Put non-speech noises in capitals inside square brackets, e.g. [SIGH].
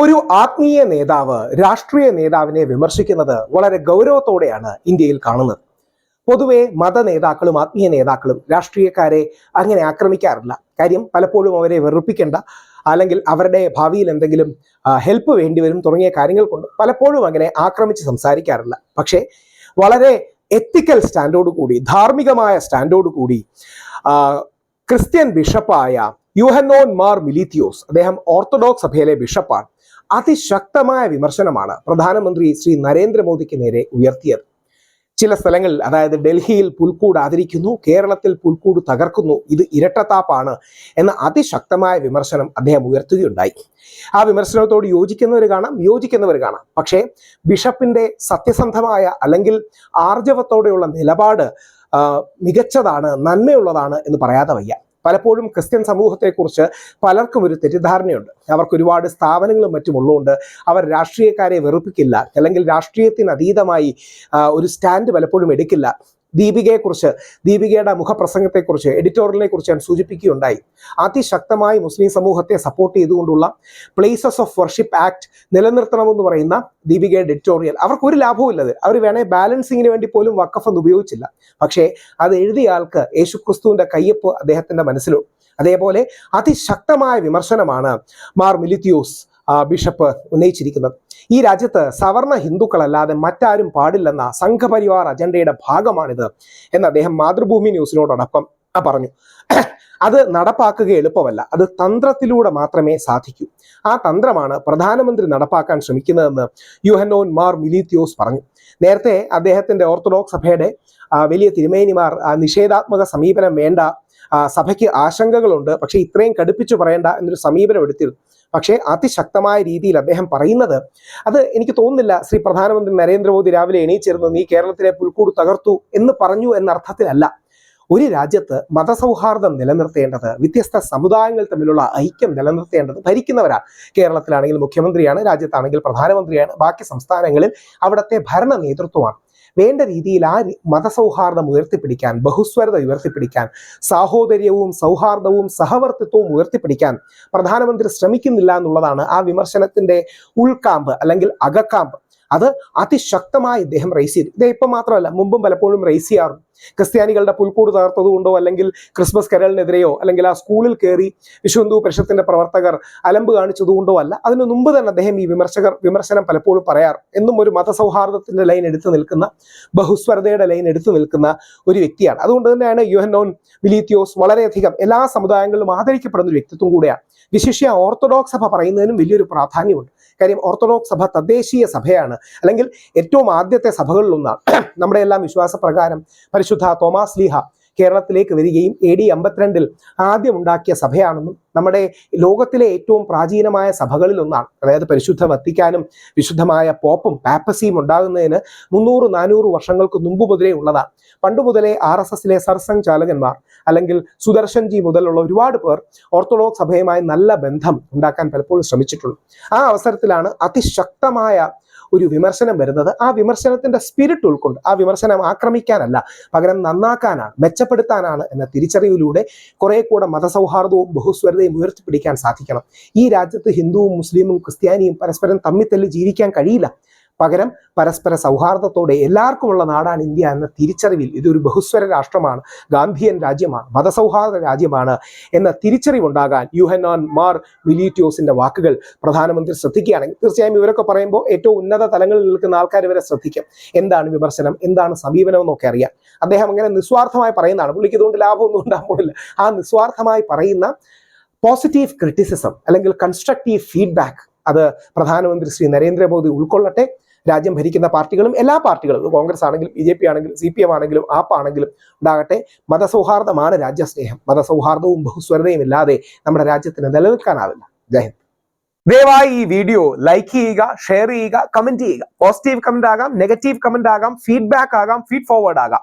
ഒരു ആത്മീയ നേതാവ് രാഷ്ട്രീയ നേതാവിനെ വിമർശിക്കുന്നത് വളരെ ഗൗരവത്തോടെയാണ് ഇന്ത്യയിൽ കാണുന്നത്. പൊതുവെ മത നേതാക്കളും ആത്മീയ നേതാക്കളും രാഷ്ട്രീയക്കാരെ അങ്ങനെ ആക്രമിക്കാറില്ല. കാര്യം പലപ്പോഴും അവരെ വെറുപ്പിക്കേണ്ട. അല്ലെങ്കിൽ അവരുടെ ഭാവിയിൽ എന്തെങ്കിലും ഹെൽപ്പ് വേണ്ടിവരും തുടങ്ങിയ കാര്യങ്ങൾ കൊണ്ട് പലപ്പോഴും അങ്ങനെ ആക്രമിച്ച് സംസാരിക്കാറില്ല. പക്ഷേ വളരെ എത്തിക്കൽ സ്റ്റാൻഡോട് കൂടി ധാർമ്മികമായ സ്റ്റാൻഡോട് കൂടി ക്രിസ്ത്യൻ ബിഷപ്പായ യുഹന്നോൻ മാർ മിലിത്തിയോസ് അദ്ദേഹം ഓർത്തഡോക്സ് സഭയിലെ ബിഷപ്പാണ്. അതിശക്തമായ വിമർശനമാണ് പ്രധാനമന്ത്രി ശ്രീ നരേന്ദ്രമോദിക്ക് നേരെ ഉയർത്തിയത്. ചില സ്ഥലങ്ങളിൽ അതായത് ഡൽഹിയിൽ പുൽക്കൂട് ആദരിക്കുന്നു കേരളത്തിൽ പുൽക്കൂട് തകർക്കുന്നു ഇത് ഇരട്ടത്താപ്പാണ് എന്ന അതിശക്തമായ വിമർശനം അദ്ദേഹം ഉയർത്തുകയുണ്ടായി. ആ വിമർശനത്തോട് യോജിക്കുന്നവർ കാണാം യോജിക്കുന്നവർ കാണാം. പക്ഷേ ബിഷപ്പിന്റെ സത്യസന്ധമായ അല്ലെങ്കിൽ ആർജവത്തോടെയുള്ള നിലപാട് മികച്ചതാണ് നന്മയുള്ളതാണ് എന്ന് പറയാതെ വയ്യ. പലപ്പോഴും ക്രിസ്ത്യൻ സമൂഹത്തെക്കുറിച്ച് പലർക്കും ഒരു തെറ്റിദ്ധാരണയുണ്ട്. അവർക്ക് ഒരുപാട് സ്ഥാപനങ്ങളും മറ്റും ഉള്ളതുകൊണ്ട് അവർ രാഷ്ട്രീയക്കാരെ വെറുപ്പിക്കില്ല. അല്ലെങ്കിൽ രാഷ്ട്രീയത്തിന് അതീതമായി ഒരു സ്റ്റാൻഡ് പലപ്പോഴും എടുക്കില്ല. ദീപികയെക്കുറിച്ച് ദീപികയുടെ മുഖപ്രസംഗത്തെക്കുറിച്ച് എഡിറ്റോറിയലിനെക്കുറിച്ച് ഞാൻ സൂചിപ്പിക്കുകയുണ്ടായി. അതിശക്തമായി മുസ്ലിം സമൂഹത്തെ സപ്പോർട്ട് ചെയ്തുകൊണ്ടുള്ള പ്ലേസസ് ഓഫ് വർഷിപ്പ് ആക്ട് നിലനിർത്തണമെന്ന് പറയുന്ന ദീപികയുടെ എഡിറ്റോറിയൽ. അവർക്ക് ഒരു ലാഭവുമില്ലത് അവർ വേണേ ബാലൻസിങ്ങിന് വേണ്ടി പോലും വക്കഫ് എന്ന് ഉപയോഗിച്ചില്ല. പക്ഷേ അത് എഴുതിയ ആൾക്ക് യേശുക്രിസ്തുവിന്റെ കയ്യപ്പ് അദ്ദേഹത്തിന്റെ മനസ്സിലുണ്ട്. അതേപോലെ അതിശക്തമായ വിമർശനമാണ് മാർ മിലിത്യൂസ് ബിഷപ്പ് ഉന്നയിച്ചിരിക്കുന്നത്. ഈ രാജ്യത്ത് സവർണ ഹിന്ദുക്കളല്ലാതെ മറ്റാരും പാടില്ലെന്ന സംഘപരിവാർ അജണ്ടയുടെ ഭാഗമാണിത് എന്ന് അദ്ദേഹം മാതൃഭൂമി ന്യൂസിനോടൊപ്പം പറഞ്ഞു. അത് നടപ്പാക്കുക എളുപ്പമല്ല. അത് തന്ത്രത്തിലൂടെ മാത്രമേ സാധിക്കൂ. ആ തന്ത്രമാണ് പ്രധാനമന്ത്രി നടപ്പാക്കാൻ ശ്രമിക്കുന്നതെന്ന് യുഹനോൻ മാർ മിലിത്യോസ് പറഞ്ഞു. നേരത്തെ അദ്ദേഹത്തിന്റെ ഓർത്തഡോക്സ് സഭയുടെ വലിയ തിരുമേനിമാർ നിഷേധാത്മക സമീപനം വേണ്ട സഭയ്ക്ക് ആശങ്കകളുണ്ട്. പക്ഷേ ഇത്രയും കടുപ്പിച്ചു പറയേണ്ട എന്നൊരു സമീപനം എടുത്തിരുന്നു. പക്ഷേ അതിശക്തമായ രീതിയിൽ അദ്ദേഹം പറയുന്നത് അത് എനിക്ക് തോന്നുന്നില്ല. ശ്രീ പ്രധാനമന്ത്രി നരേന്ദ്രമോദി രാവിലെ എണീച്ചിരുന്നു. നീ കേരളത്തിലെ പുൽക്കൂട് തകർത്തു എന്ന് പറഞ്ഞു എന്ന അർത്ഥത്തിലല്ല. ഒരു രാജ്യത്ത് മതസൗഹാർദ്ദം നിലനിർത്തേണ്ടത് വ്യത്യസ്ത സമുദായങ്ങൾ തമ്മിലുള്ള ഐക്യം നിലനിർത്തേണ്ടത് ഭരിക്കുന്നവരാണ്. കേരളത്തിലാണെങ്കിൽ മുഖ്യമന്ത്രിയാണ് രാജ്യത്താണെങ്കിൽ പ്രധാനമന്ത്രിയാണ്. ബാക്കി സംസ്ഥാനങ്ങളിൽ അവിടുത്തെ ഭരണ നേതൃത്വമാണ്. വേണ്ട രീതിയിൽ ആ മതസൗഹാർദ്ദം ഉയർത്തിപ്പിടിക്കാൻ ബഹുസ്വരത ഉയർത്തിപ്പിടിക്കാൻ സാഹോദര്യവും സൗഹാർദ്ദവും സഹവർത്തിത്വവും ഉയർത്തിപ്പിടിക്കാൻ പ്രധാനമന്ത്രി ശ്രമിക്കുന്നില്ല എന്നുള്ളതാണ് ആ വിമർശനത്തിന്റെ ഉൾക്കാമ്പ് അല്ലെങ്കിൽ അകക്കാമ്പ്. അത് അതിശക്തമായി ഇദ്ദേഹം റേസ് ചെയ്തു. ഇദ്ദേഹം ഇപ്പം മാത്രമല്ല മുമ്പും പലപ്പോഴും റേസ് ചെയ്യാറുണ്ട്. ക്രിസ്ത്യാനികളുടെ പുൽക്കൂട് തകർത്തത് കൊണ്ടോ അല്ലെങ്കിൽ ക്രിസ്മസ് കരളിനെതിരെയോ അല്ലെങ്കിൽ ആ സ്കൂളിൽ കയറി വിശ്വന്തു പരിഷത്തിന്റെ പ്രവർത്തകർ അലമ്പ് കാണിച്ചതുകൊണ്ടോ അല്ല അതിനു മുമ്പ് തന്നെ അദ്ദേഹം ഈ വിമർശകർ വിമർശനം പലപ്പോഴും പറയാറ് എന്നും ഒരു മതസൗഹാർദ്ദത്തിന്റെ ലൈൻ എടുത്തു നിൽക്കുന്ന ബഹുസ്വരതയുടെ ലൈൻ എടുത്തു നിൽക്കുന്ന ഒരു വ്യക്തിയാണ്. അതുകൊണ്ട് തന്നെയാണ് യുഹനോൻ വിലീത്തിയോസ് വളരെയധികം എല്ലാ സമുദായങ്ങളിലും ആദരിക്കപ്പെടുന്ന ഒരു വ്യക്തിത്വം കൂടെയാണ്. വിശിഷ്യ ഓർത്തഡോക്സ് സഭ പറയുന്നതിനും വലിയൊരു പ്രാധാന്യമുണ്ട്. കാര്യം ഓർത്തഡോക്സ് സഭ തദ്ദേശീയ സഭയാണ്. അല്ലെങ്കിൽ ഏറ്റവും ആദ്യത്തെ സഭകളിലൊന്നാണ്. [CLEARS THROAT] നമ്മുടെ എല്ലാം വിശ്വാസപ്രകാരം പരിശുദ്ധ തോമാസ് ലീഹ കേരളത്തിലേക്ക് വരികയും എ ഡി അമ്പത്തിരണ്ടിൽ ആദ്യം ഉണ്ടാക്കിയ സഭയാണെന്നും നമ്മുടെ ലോകത്തിലെ ഏറ്റവും പ്രാചീനമായ സഭകളിൽ ഒന്നാണ് അതായത് പരിശുദ്ധ വത്തിക്കാനും വിശുദ്ധമായ പോപ്പും പാപ്പസിയും ഉണ്ടാകുന്നതിന് മുന്നൂറ് നാനൂറ് വർഷങ്ങൾക്ക് മുമ്പ് മുതലേ ഉള്ളതാണ്. പണ്ട് മുതലേ ആർ എസ് എസിലെ സർസംഘ് ചാലകന്മാർ അല്ലെങ്കിൽ സുദർശൻജി മുതലുള്ള ഒരുപാട് പേർ ഓർത്തഡോക്സ് സഭയുമായി നല്ല ബന്ധം ഉണ്ടാക്കാൻ പലപ്പോഴും ശ്രമിച്ചിട്ടുണ്ട്. ആ അവസരത്തിലാണ് അതിശക്തമായ ഒരു വിമർശനം വരുന്നത് ആ വിമർശനത്തിന്റെ സ്പിരിറ്റ് ഉൾക്കൊണ്ട് ആ വിമർശനം ആക്രമിക്കാനല്ല പകരം നന്നാക്കാനാണ് മെച്ചപ്പെടുത്താനാണ് എന്ന തിരിച്ചറിവിലൂടെ കുറെ കൂടെ മതസൗഹാർദ്ദവും ബഹുസ്വരതയും ഉയർത്തിപ്പിടിക്കാൻ സാധിക്കണം. ഈ രാജ്യത്ത് ഹിന്ദുവും മുസ്ലിമും ക്രിസ്ത്യാനിയും പരസ്പരം തമ്മിത്തല്ലി ജീവിക്കാൻ കഴിയില്ല. പകരം പരസ്പര സൗഹാർദ്ദത്തോടെ എല്ലാവർക്കുമുള്ള നാടാണ് ഇന്ത്യ എന്ന തിരിച്ചറിവിൽ ഇതൊരു ബഹുസ്വര രാഷ്ട്രമാണ് ഗാന്ധിയൻ രാജ്യമാണ് മതസൗഹാർദ്ദ രാജ്യമാണ് എന്ന തിരിച്ചറിവുണ്ടാകാൻ യുഹനോൻ മാർ മിലീറ്റിയോസിന്റെ വാക്കുകൾ പ്രധാനമന്ത്രി ശ്രദ്ധിക്കുകയാണെങ്കിൽ തീർച്ചയായും ഇവരൊക്കെ പറയുമ്പോൾ ഏറ്റവും ഉന്നത തലങ്ങളിൽ നിൽക്കുന്ന ആൾക്കാർ ഇവരെ ശ്രദ്ധിക്കും. എന്താണ് വിമർശനം? എന്താണ് സമീപനം എന്നൊക്കെ അറിയാം അദ്ദേഹം അങ്ങനെ നിസ്വാർത്ഥമായി പറയുന്നതാണ്. പുള്ളിക്ക് ഇതുകൊണ്ട് ലാഭമൊന്നും ഉണ്ടാകുന്നില്ല ആ നിസ്വാർത്ഥമായി പറയുന്ന പോസിറ്റീവ് ക്രിറ്റിസിസം അല്ലെങ്കിൽ കൺസ്ട്രക്റ്റീവ് ഫീഡ്ബാക്ക് അത് പ്രധാനമന്ത്രി ശ്രീ നരേന്ദ്രമോദി ഉൾക്കൊള്ളട്ടെ. രാജ്യം ഭരിക്കുന്ന പാർട്ടികളും എല്ലാ പാർട്ടികളും കോൺഗ്രസ് ആണെങ്കിലും ബി ജെ പി ആണെങ്കിലും സി പി എം ആണെങ്കിലും ആപ്പ് ആണെങ്കിലും ഉണ്ടാകട്ടെ മതസൗഹാർദ്ദമാണ് രാജ്യസ്നേഹം. മതസൗഹാർദ്ദവും ബഹുസ്വരതയും ഇല്ലാതെ നമ്മുടെ രാജ്യത്തിന് നിലനിൽക്കാനാവില്ല. ജയ് ദയവായി ഈ വീഡിയോ ലൈക്ക് ചെയ്യുക ഷെയർ ചെയ്യുക കമന്റ് ചെയ്യുക. പോസിറ്റീവ് കമന്റ് ആകാം നെഗറ്റീവ് കമന്റ് ആകാം ഫീഡ്ബാക്ക് ആകാം ഫീഡ് ഫോർവേഡ് ആകാം.